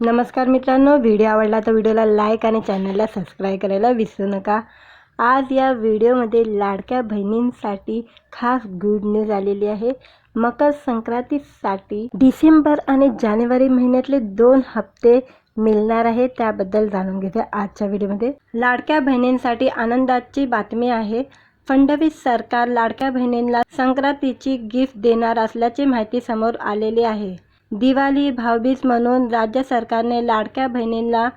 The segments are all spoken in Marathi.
नमस्कार मित्रांनो व्हिडिओ आवडला तर व्हिडिओला लाईक आणि चॅनलला सबस्क्राईब करायला विसरू नका. आज या व्हिडिओमध्ये लाडक्या बहिणींसाठी खास गुड न्यूज आलेली आहे. मकर संक्रांतीसाठी डिसेंबर आणि जानेवारी महिन्यातले दोन हप्ते मिळणार आहे त्याबद्दल जाणून घेते आजच्या व्हिडिओमध्ये लाडक्या बहिणींसाठी आनंदाची बातमी आहे. फडणवीस सरकार लाडक्या बहिणींना संक्रांतीची गिफ्ट देणार असल्याची माहिती समोर आलेली आहे. दिवाळी भाऊबीज म्हणून राज्य सरकारने लाडक्या बहिणींना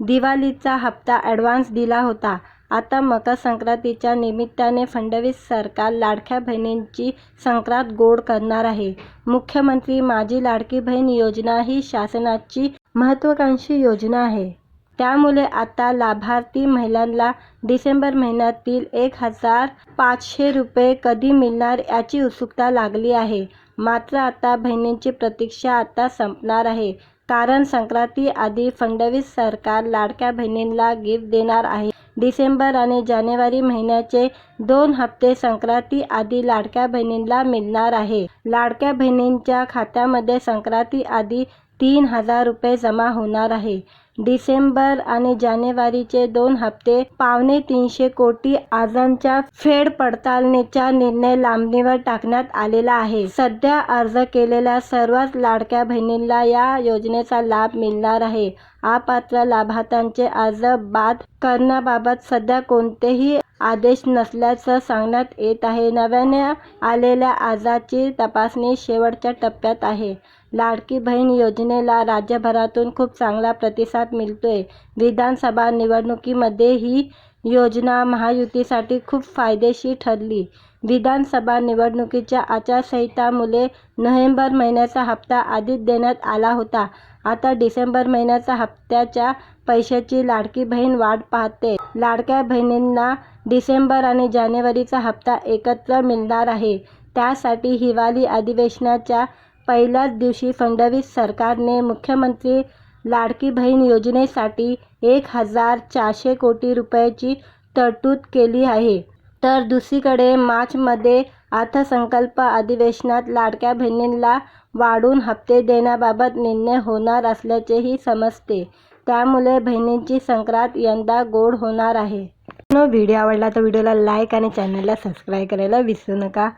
दिवाळीचा हप्ता ॲडव्हान्स दिला होता. आता मकर संक्रांतीच्या निमित्ताने फडणवीस सरकार लाडक्या बहिणींची संक्रांत गोड करणार आहे. मुख्यमंत्री माझी लाडकी बहीण योजना ही शासनाची महत्त्वाकांक्षी योजना आहे. त्यामुळे आता लाभार्थी महिलांना डिसेंबर महिन्यातील एक हजार पाचशे रुपये कधी मिळणार याची उत्सुकता लागली आहे. मात्र आता बहिणींची प्रतीक्षा आता संपणार आहे. कारण संक्रांती आधी फडणवीस सरकार लाडक्या बहिणींना गिफ्ट देणार आहे. डिसेंबर आणि जानेवारी महिन्याचे दोन हप्ते संक्रांती आधी लाडक्या बहिणींना मिळणार आहे. लाडक्या बहिणींच्या खात्यामध्ये संक्रांती आधी तीन हजार रुपये जमा होणार आहे. डिसेंबर आणि जानेवारीचे दोन हप्ते पावणे तीनशे कोटी अर्जांच्या फेड पडताळणीचा निर्णय लांबणीवर टाकण्यात आलेला आहे. सध्या अर्ज केलेल्या सर्वच लाडक्या बहिणींना या योजनेचा लाभ मिळणार आहे. अपात्र लाभार्थ्यांचे अर्ज बाद करण्याबाबत सध्या कोणतेही आदेश नसल्याचं सांगण्यात येत आहे. नव्याने आलेल्या आजाची तपासणी शेवटच्या टप्प्यात आहे. लाडकी बहीण योजनेला राज्यभरातून खूप चांगला प्रतिसाद मिळतोय. विधानसभा निवडणुकीमध्ये ही योजना महायुतीसाठी खूप फायदेशीर ठरली. विधानसभा निवडणुकीच्या आचारसंहितामुळे नोव्हेंबर महिन्याचा हप्ता आधीच देण्यात आला होता. आता डिसेंबर महिन्याचा हप्त्याच्या पैशाची लाडकी बहीण वाट पाहते. लाडक्या बहिणींना डिसेंबर आणि जानेवारीचा हप्ता एकत्र मिळणार आहे. त्यासाठी हिवाळी अधिवेशनाच्या पहिल्याच दिवशी फडणवीस सरकारने मुख्यमंत्री लाडकी बहीण योजनेसाठी एक हजार चारशे कोटी रुपयाची तरतूद केली आहे. तर दुसरीकडे मार्चमध्ये अर्थसंकल्प अधिवेशनात लाडक्या बहिणींना वाढून हप्ते देण्याबाबत निर्णय होणार असल्याचेही समजते. त्यामुळे बहिणींची संक्रांत यंदा गोड होणार आहे. व्हिडिओ आवडला तर व्हिडिओला लाईक आणि चॅनलला सबस्क्राईब करायला विसरू नका.